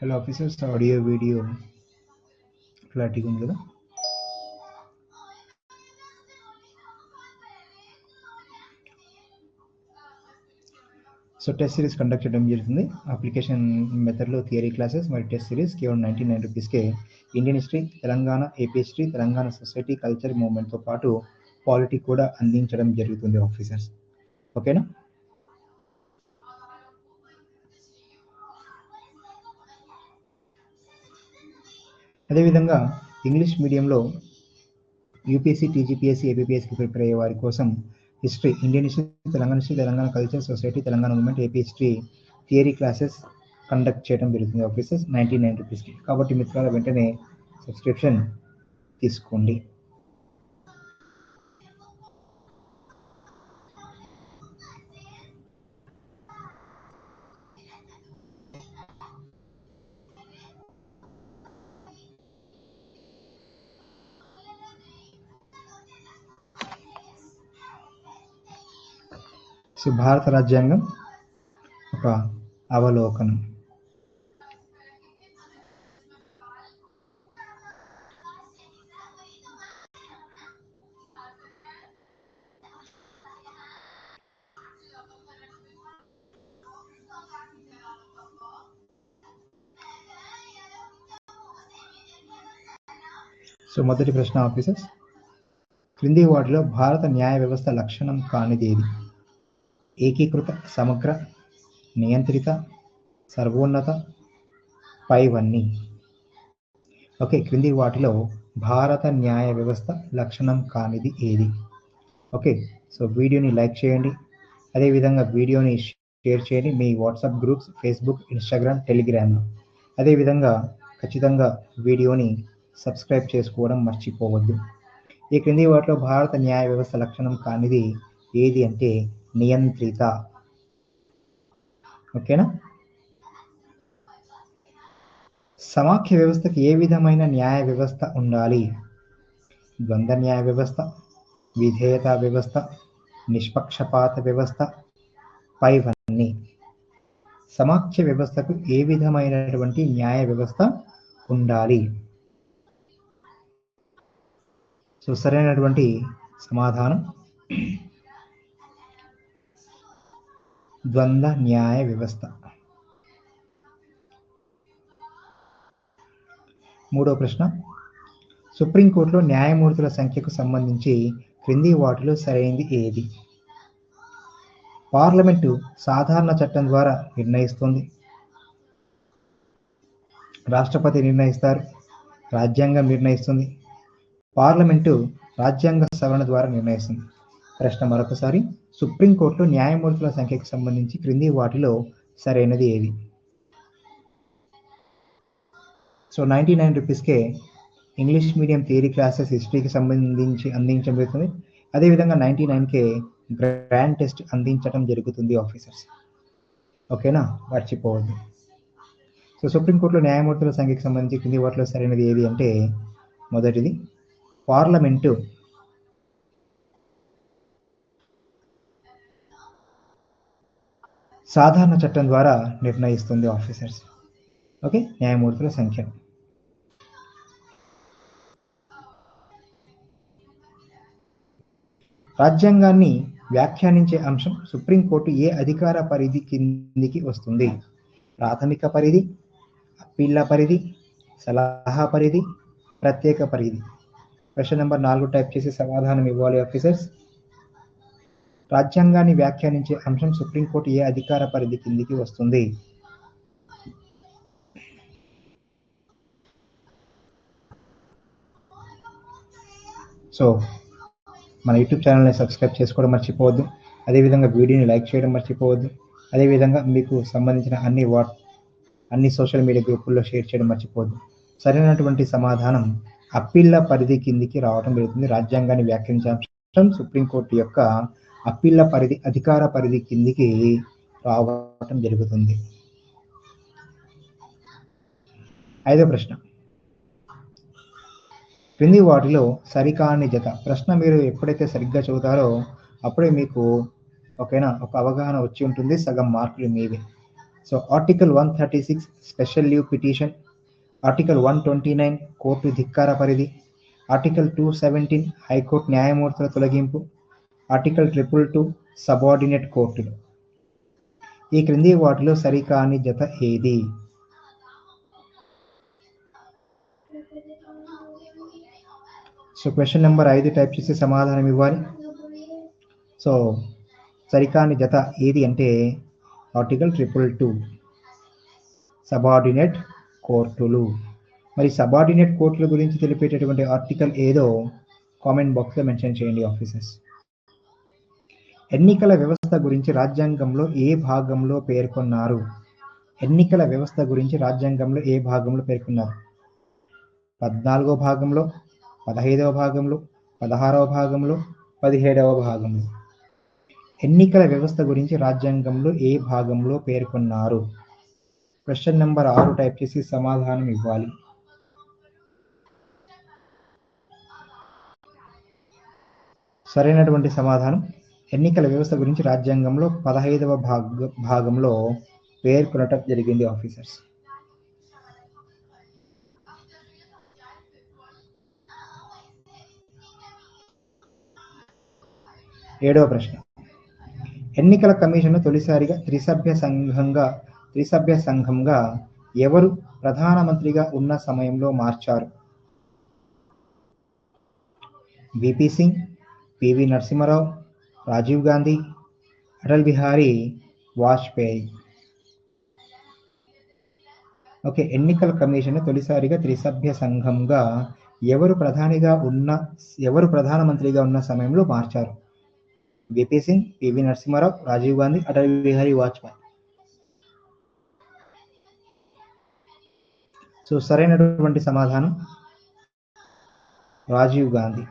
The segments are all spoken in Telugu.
హలో ఆఫీసర్స్ ఆడియో వీడియో క్లారిటీగా ఉంది? కదా సో టెస్ట్ సిరీస్ కండక్ట్ చేయడం జరుగుతుంది. అప్లికేషన్ మెథడ్లో థియరీ క్లాసెస్ మరియు టెస్ట్ సిరీస్ కేవలం నైంటీ నైన్ రూపీస్కే Indian history Telangana AP history Telangana society culture మూవ్మెంట్తో పాటు పాలిటీ కూడా అందించడం జరుగుతుంది ఆఫీసర్స్ ఓకేనా అదేవిధంగా ఇంగ్లీష్ మీడియంలో యూపీఎస్సీ టీజీపీఎస్సీ ఏపీఎస్సీకి ప్రిపేర్ అయ్యే వారి కోసం history Indian history Telangana history Telangana culture society Telangana movement AP history theory classes conduct చేయడం జరుగుతుంది. ఆఫీసెస్ నైంటీ నైన్ రూపీస్కి. కాబట్టి మిత్రాల వెంటనే సబ్స్క్రిప్షన్ తీసుకోండి. సో భారత రాజ్యాంగం ఒక అవలోకనం. సో మొదటి ప్రశ్న ఆఫీసర్స్ క్రింది వాటిలో భారత న్యాయ వ్యవస్థ లక్షణం కానిది ఏది ఏకీకృత సమగ్ర నియంత్రిత సర్వోన్నత పైవన్నీ. ఓకే క్రింది వాటిలో భారత న్యాయ వ్యవస్థ లక్షణం కానిది ఏది? ఓకే సో వీడియోని లైక్ చేయండి. అదేవిధంగా వీడియోని షేర్ చేయండి మీ వాట్సాప్ గ్రూప్స్ ఫేస్బుక్ ఇన్స్టాగ్రామ్ టెలిగ్రామ్లో అదేవిధంగా ఖచ్చితంగా వీడియోని సబ్స్క్రైబ్ చేసుకోవడం మర్చిపోవద్దు. ఈ క్రింది వాటిలో భారత న్యాయ వ్యవస్థ లక్షణం కానిది ఏది అంటే నియంత్రిత. ఓకేనా? సమాఖ్య వ్యవస్థకి ఏ విధమైన న్యాయ వ్యవస్థ ఉండాలి? ద్వంద్వ న్యాయ వ్యవస్థ విధేయత వ్యవస్థ నిష్పక్షపాత వ్యవస్థ పైవన్నీ. సమాఖ్య వ్యవస్థకు ఏ విధమైనటువంటి న్యాయ వ్యవస్థ ఉండాలి? సో సరైనటువంటి సమాధానం. ద్వంద్వ న్యాయ వ్యవస్థ. మూడో ప్రశ్న. సుప్రీంకోర్టులో న్యాయమూర్తుల సంఖ్యకు సంబంధించి క్రింది వాటిలో సరైనది ఏది? పార్లమెంటు సాధారణ చట్టం ద్వారా నిర్ణయిస్తుంది. రాష్ట్రపతి నిర్ణయిస్తారు. రాజ్యాంగం నిర్ణయిస్తుంది. పార్లమెంటు రాజ్యాంగ సవరణ ద్వారా నిర్ణయిస్తుంది. ప్రశ్న మరొకసారి. సుప్రీంకోర్టులో న్యాయమూర్తుల సంఖ్యకు సంబంధించి క్రింది వాటిలో సరైనది ఏది? సో నైంటీ నైన్ రూపీస్కే ఇంగ్లీష్ మీడియం థియరీ క్లాసెస్ హిస్టరీకి సంబంధించి అందించడం జరుగుతుంది. అదేవిధంగా నైంటీ నైన్కే గ్రాండ్ టెస్ట్ అందించడం జరుగుతుంది ఆఫీసర్స్. ఓకేనా? మర్చిపోవద్దు. సో సుప్రీంకోర్టులో న్యాయమూర్తుల సంఖ్యకు సంబంధించి కింది వాటిలో సరైనది ఏది అంటే మొదటిది పార్లమెంటు సాధారణ చట్టం ద్వారా నిర్ణయిస్తుంది ఆఫీసర్స్. ఓకే? న్యాయమూర్తుల సంఖ్య. రాజ్యాంగాన్ని వ్యాఖ్యానించే అంశం సుప్రీంకోర్టు ఏ అధికార పరిధి కిందికి వస్తుంది? ప్రాథమిక పరిధి అప్పీళ్ళ పరిధి సలహా పరిధి ప్రత్యేక పరిధి. ప్రశ్న నెంబర్ నాలుగు టైప్ చేసి సమాధానం ఇవ్వాలి ఆఫీసర్స్ రాజ్యాంగాన్ని వ్యాఖ్యానించే అంశం సుప్రీంకోర్టు ఏ అధికార పరిధి కిందికి వస్తుంది? సో మన యూట్యూబ్ ఛానల్ని సబ్స్క్రైబ్ చేసుకోవడం మర్చిపోవద్దు. అదేవిధంగా వీడియోని లైక్ చేయడం మర్చిపోవద్దు. అదేవిధంగా మీకు సంబంధించిన అన్ని వాట్ అన్ని సోషల్ మీడియా గ్రూపుల్లో షేర్ చేయడం మర్చిపోవద్దు. సరైనటువంటి సమాధానం అప్పీళ్ళ పరిధి కిందికి రావడం జరుగుతుంది. రాజ్యాంగాన్ని వ్యాఖ్యానించే అంశం సుప్రీంకోర్టు యొక్క అప్పీళ్ళ పరిధి అధికార పరిధి కిందికి రావటం జరుగుతుంది. ఐదో ప్రశ్న. క్రింది వాటిలో సరికాని జత. ప్రశ్న మీరు ఎప్పుడైతే సరిగ్గా చదువుతారో అప్పుడే మీకు ఓకేనా ఒక అవగాహన వచ్చి ఉంటుంది. సగం మార్కులు మీవే. So article one thirty six special leave petition article one twenty nine court ధిక్కార పరిధి ఆర్టికల్ టూ సెవెంటీన్ హైకోర్టు న్యాయమూర్తుల తొలగింపు ఆర్టికల్ ట్రిపుల్ టూ సబార్డినేట్ కోర్టులు. ఈ క్రింది వాటిలో సరికాని జత ఏది? సో క్వశ్చన్ నెంబర్ ఐదు టైప్ చేసి సమాధానం ఇవ్వాలి. సో సరికాని జత ఏది అంటే ఆర్టికల్ ట్రిపుల్ టూ సబార్డినేట్ కోర్టులు. మరి సబార్డినేట్ కోర్టుల గురించి తెలిపేటటువంటి ఆర్టికల్ ఏదో కామెంట్ బాక్స్లో మెన్షన్ చేయండి ఆఫీసర్స్. ఎన్నికల వ్యవస్థ గురించి రాజ్యాంగంలో ఏ భాగంలో పేర్కొన్నారు? ఎన్నికల వ్యవస్థ గురించి రాజ్యాంగంలో ఏ భాగంలో పేర్కొన్నారు? పద్నాలుగో భాగంలో పదహైదవ భాగంలో పదహారవ భాగంలో పదిహేడవ భాగంలో. ఎన్నికల వ్యవస్థ గురించి రాజ్యాంగంలో ఏ భాగంలో పేర్కొన్నారు? క్వశ్చన్ నెంబర్ ఆరు టైప్ చేసి సమాధానం ఇవ్వాలి. సరైనటువంటి సమాధానం ఎన్నికల వ్యవస్థ గురించి రాజ్యాంగంలో పదహైదవ భాగ భాగంలో పేర్కొనటం జరిగింది ఆఫీసర్స్. ఏడవ ప్రశ్న. ఎన్నికల కమిషన్ తొలిసారిగా త్రిసభ్య సంఘంగా త్రిసభ్య సంఘంగా ఎవరు ప్రధానమంత్రిగా ఉన్న సమయంలో మార్చారు? VP Singh PV Narasimharao Rajiv Gandhi Atal Bihari Vajpayee. Okay ఎన్నికల కమిషన్ తొలిసారిగా త్రిసభ్య సంఘంగా ఎవరు ప్రధానిగా ఉన్న ఎవరు ప్రధానమంత్రిగా ఉన్న సమయంలో మార్చారు? VP Singh PV Narasimharao Rajiv Gandhi Atal Bihari Vajpayee. So సరైనటువంటి సమాధానం రాజీవ్ గాంధీ.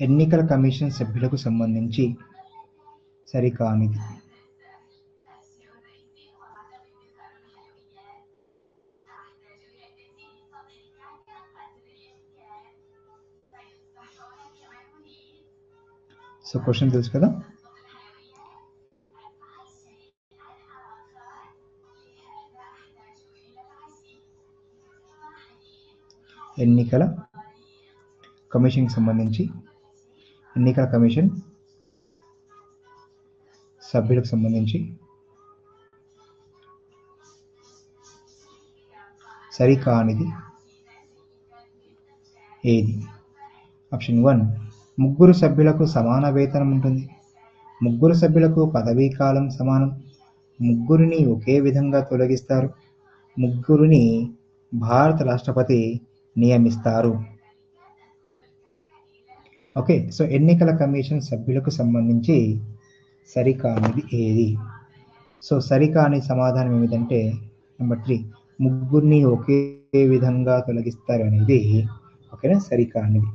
ఎన్నికల కమిషన్ సభ్యులకు సంబంధించి సరికానిది. సో క్వశ్చన్ తెలుసు కదా? ఎన్నికల కమిషన్కి సంబంధించి ఎన్నికల కమిషన్ సభ్యులకు సంబంధించి సరికానిది ఏది? ఆప్షన్ వన్ ముగ్గురు సభ్యులకు సమాన వేతనం ఉంటుంది. ముగ్గురు సభ్యులకు పదవీ కాలం సమానం. ముగ్గురిని ఒకే విధంగా తొలగిస్తారు. ముగ్గురిని భారత రాష్ట్రపతి నియమిస్తారు. ఓకే సో ఎన్నికల కమిషన్ సభ్యులకు సంబంధించి సరికానిది ఏది? సో సరికాని సమాధానం ఏమిటంటే నెంబర్ త్రీ ముగ్గురిని ఒకే విధంగా తొలగిస్తారు అనేది ఓకేనా? సరికానిది.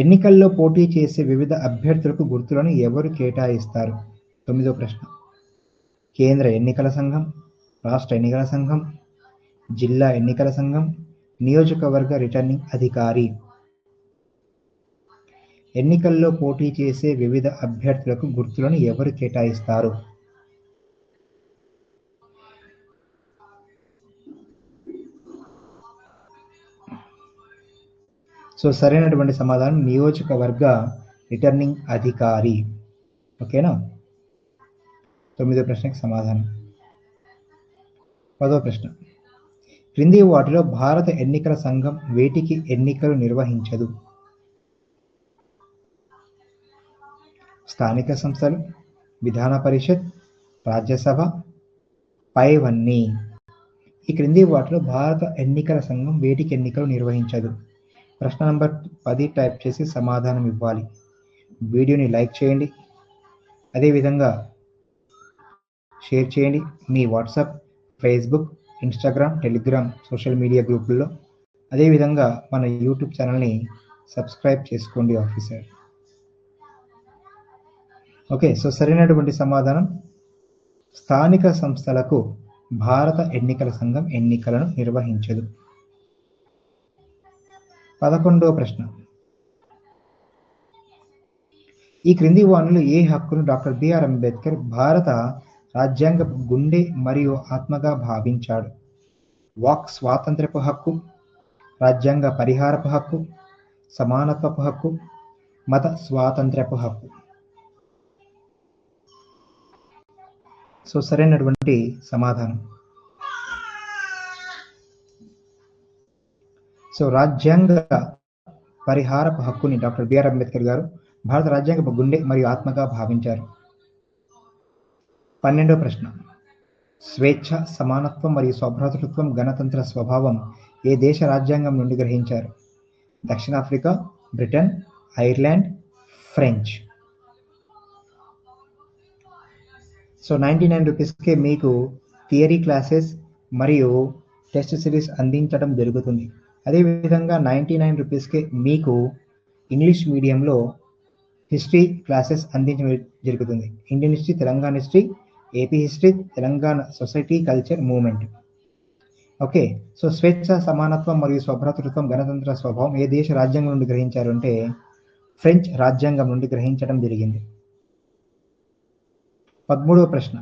ఎన్నికల్లో పోటీ చేసే వివిధ అభ్యర్థులకు గుర్తులను ఎవరు కేటాయిస్తారు? తొమ్మిదో ప్రశ్న. కేంద్ర ఎన్నికల సంఘం రాష్ట్ర ఎన్నికల సంఘం జిల్లా ఎన్నికల సంఘం నియోజకవర్గ రిటర్నింగ్ అధికారి. ఎన్నికల్లో పోటీ చేసే వివిధ అభ్యర్థులకు గుర్తులను ఎవరు కేటాయిస్తారు? సో సరైనటువంటి సమాధానం నియోజకవర్గ రిటర్నింగ్ అధికారి. ఓకేనా? తొమ్మిదో ప్రశ్నకి సమాధానం. పదో ప్రశ్న. క్రింది వాటిలో భారత ఎన్నికల సంఘం వేటికి ఎన్నికలు నిర్వహించదు? స్థానిక సంస్థలు విధాన పరిషత్ రాజ్యసభ పైవన్నీ. ఈ క్రింది వాటిలో భారత ఎన్నికల సంఘం వేటికి ఎన్నికలు నిర్వహించదు? ప్రశ్న నంబర్ పది టైప్ చేసి సమాధానం ఇవ్వాలి. వీడియోని లైక్ చేయండి. అదేవిధంగా షేర్ చేయండి. మీ WhatsApp Facebook Instagram Telegram social media గ్రూపుల్లో. అదేవిధంగా మన యూట్యూబ్ ఛానల్ని సబ్స్క్రైబ్ చేసుకోండి ఆఫీసర్. ఓకే సో సరైనటువంటి సమాధానం. స్థానిక సంస్థలకు భారత ఎన్నికల సంఘం ఎన్నికలను నిర్వహించదు. పదకొండవ ప్రశ్న. ఈ క్రింది వాణులు ఏ హక్కును డాక్టర్ బిఆర్ అంబేద్కర్ భారత రాజ్యాంగ గుండె మరియు ఆత్మగా భావించాడు? వాక్ స్వాతంత్రపు హక్కు రాజ్యాంగ పరిహారపు హక్కు సమానత్వపు హక్కు మత స్వాతంత్రపు హక్కు. సో సరైనటువంటి సమాధానం. సో రాజ్యాంగ పరిహారపు హక్కుని డాక్టర్ బిఆర్ అంబేద్కర్ గారు భారత రాజ్యాంగ గుండె మరియు ఆత్మగా భావించారు. పన్నెండవ ప్రశ్న. స్వేచ్ఛ సమానత్వం మరియు స్వభ్రాతృత్వం గణతంత్ర స్వభావం ఏ దేశ రాజ్యాంగం నుండి గ్రహించారు? దక్షిణాఫ్రికా Britain Ireland French. So ninety nine రూపీస్కే మీకు థియరీ క్లాసెస్ మరియు టెస్ట్ సిరీస్ అందించడం జరుగుతుంది. అదేవిధంగా నైంటీ నైన్ రూపీస్కే మీకు ఇంగ్లీష్ మీడియంలో హిస్టరీ క్లాసెస్ అందించడం జరుగుతుంది. Indian history Telangana history AP history Telangana society culture movement. Okay so స్వేచ్ఛ సమానత్వం మరియు స్వభ్రాతృత్వం గణతంత్ర స్వభావం ఏ దేశ రాజ్యాంగం నుండి గ్రహించారు అంటే ఫ్రెంచ్ రాజ్యాంగం నుండి గ్రహించడం జరిగింది. పదమూడవ ప్రశ్న.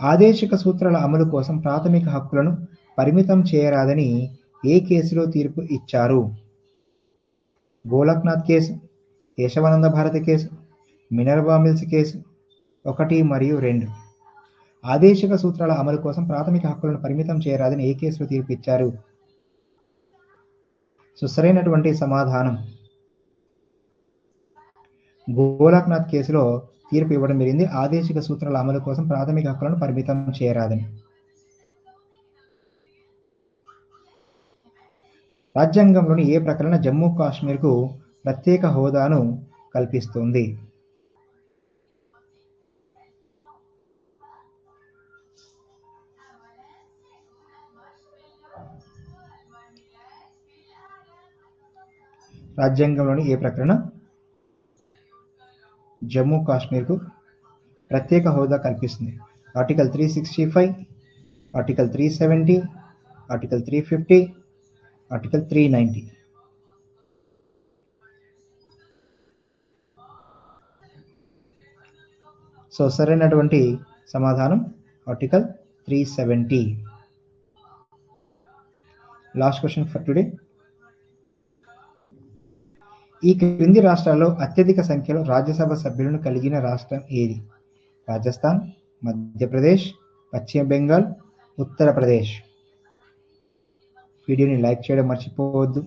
ఆదేశిక సూత్రాల అమలు కోసం ప్రాథమిక హక్కులను పరిమితం చేయరాదని ఏ కేసులో తీర్పు ఇచ్చారు? Golaknath case Kesavananda Bharati case Minerva Mills case ఒకటి మరియు రెండు. ఆదేశిక సూత్రాల అమలు కోసం ప్రాథమిక హక్కులను పరిమితం చేయరాదని ఏ కేసులో తీర్పు ఇచ్చారు? సో సరైనటువంటి సమాధానం. గోలక్నాథ్ కేసులో తీర్పు ఇవ్వడం జరిగింది ఆదేశిక సూత్రాల అమలు కోసం ప్రాథమిక హక్కులను పరిమితం చేయరాదని. రాజ్యాంగంలోని ఏ ప్రకరణ జమ్మూ కాశ్మీర్కు ప్రత్యేక హోదాను కల్పిస్తుంది? రాజ్యాంగంలోని ఏ ప్రకటన జమ్మూ కాశ్మీర్కు ప్రత్యేక హోదా కల్పిస్తుంది? Article three sixty five article three seventy article three fifty article three ninety so సరైనటువంటి సమాధానం article three seventy last question for today ఈ క్రింది రాష్ట్రాల్లో అత్యధిక సంఖ్యలో రాజ్యసభ సభ్యులను కలిగిన రాష్ట్రం ఏది? రాజస్థాన్ మధ్యప్రదేశ్ పశ్చిమ బెంగాల్ ఉత్తరప్రదేశ్. వీడియోని లైక్ చేయడం మర్చిపోవద్దు.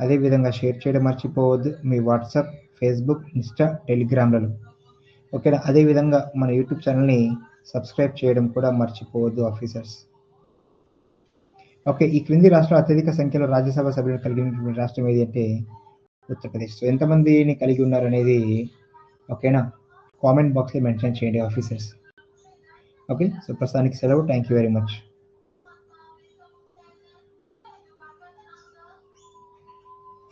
అదేవిధంగా షేర్ చేయడం మర్చిపోవద్దు. మీ వాట్సాప్ ఫేస్బుక్ ఇన్స్టా టెలిగ్రామ్లలో. ఓకేనా? అదేవిధంగా మన యూట్యూబ్ ఛానల్ని సబ్స్క్రైబ్ చేయడం కూడా మర్చిపోవద్దు ఆఫీసర్స్. ఓకే ఈ క్రింది రాష్ట్రం అత్యధిక సంఖ్యలో రాజ్యసభ సభ్యులను కలిగినటువంటి రాష్ట్రం ఏది అంటే ఉత్తరప్రదేశ్. సో ఎంతమందిని కలిగి ఉన్నారనేది ఓకేనా? కామెంట్ బాక్స్లో మెన్షన్ చేయండి ఆఫీసర్స్. ఓకే సో ప్రస్తుతానికి సెలవు. Thank you very much.